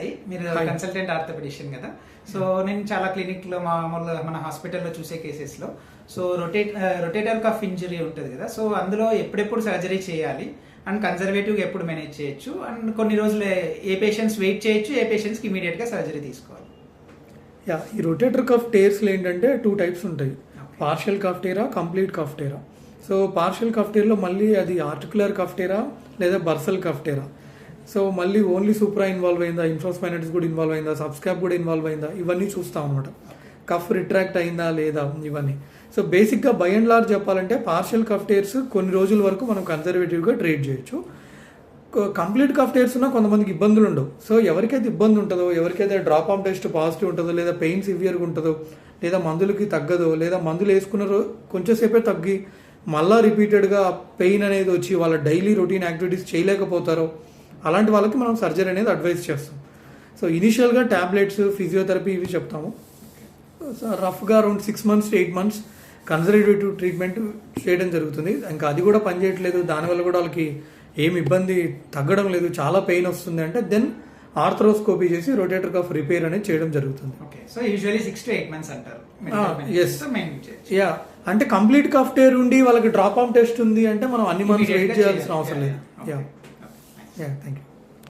సాయి మీరు. Consultant orthopaedician కదా. So నేను చాలా క్లినిక్లో మామూలుగా మన హాస్పిటల్లో చూసే కేసెస్లో. So rotate rotator cuff injury ఉంటుంది కదా. సో అందులో ఎప్పుడెప్పుడు సర్జరీ చేయాలి? అండ్ కన్జర్వేటివ్ ఎప్పుడు మేనేజ్ చేయొచ్చు? అండ్ కొన్ని రోజులు ఏ- పేషెంట్స్ వెయిట్ చేయొచ్చు? ఏ పేషెంట్స్కి ఇమీడియట్గా సర్జరీ తీసుకోవాలి. యా ఈ రొటేటర్ కఫ్ టేర్స్లో ఏంటంటే టూ టైప్స్ ఉంటాయి. పార్షియల్ కఫ్టేరా కంప్లీట్ కఫ్టేరా సో పార్షియల్ కఫ్టేర్లో మళ్ళీ అది ఆర్టికులర్ కఫ్టేరా లేదా బర్సల్ కఫ్టేరా సో మళ్ళీ ఓన్లీ సూప్రా ఇన్వాల్వ్ అయిందా ఇన్ఫ్రాస్పైనటిస్ కూడా ఇన్వాల్వ్ అయిందా సబ్స్కాప్ కూడా ఇన్వాల్వ్ అయిందా ఇవన్నీ చూస్తాం అనమాట కఫ్ రిట్రాక్ట్ అయిందా లేదా ఇవన్నీ. సో బేసిక్గా బై అండ్ లార్జ్ చెప్పాలంటే పార్షియల్ కఫ్టేర్స్ కొన్ని రోజుల వరకు మనం కన్జర్వేటివ్గా ట్రీట్ చేయొచ్చు. కంప్లీట్ కఫ్ టేర్స్ ఉన్నా కొంతమందికి ఇబ్బందులు ఉండవు. సో ఎవరికైతే ఇబ్బంది ఉంటుందో ఎవరికైతే డ్రాప్ ఆఫ్ టెస్ట్ పాజిటివ్ ఉంటుందో లేదా పెయిన్ సివియర్గా ఉంటుందో లేదా మందులకి తగ్గదో లేదా మందులు వేసుకున్నారో కొంచెంసేపే తగ్గి మళ్ళీ రిపీటెడ్గా పెయిన్ అనేది వచ్చి వాళ్ళ డైలీ రొటీన్ యాక్టివిటీస్ చేయలేకపోతారో అలాంటి వాళ్ళకి మనం సర్జరీ అనేది అడ్వైస్ చేస్తాం. సో ఇనిషియల్గా ట్యాబ్లెట్స్ ఫిజియోథెరపీ ఇవి చెప్తాము. సో రఫ్గా around six months to eight months conservative treatment చేయడం జరుగుతుంది. ఇంకా అది కూడా పనిచేయట్లేదు దానివల్ల కూడా వాళ్ళకి ఏమి ఇబ్బంది తగ్గడం లేదు. చాలా పెయిన్ వస్తుంది అంటే దెన్ ఆర్థరోస్కోపీ చేసి రొటేటర్ కఫ్ రిపేర్ అనేది చేయడం జరుగుతుంది. Okay so usually six to eight months అంటారు. Ah. మెయిన్ చేయొచ్చు యా అంటే కంప్లీట్ కఫ్ టేర్ ఉండి వాళ్ళకి డ్రాప్ ఆఫ్ టెస్ట్ ఉంది అంటే మనం అన్ని మంత్స్ వెయిట్ చేయాల్సిన చేయాలి. అవసరం లేదు. Yeah yeah. Okay. Yeah thank you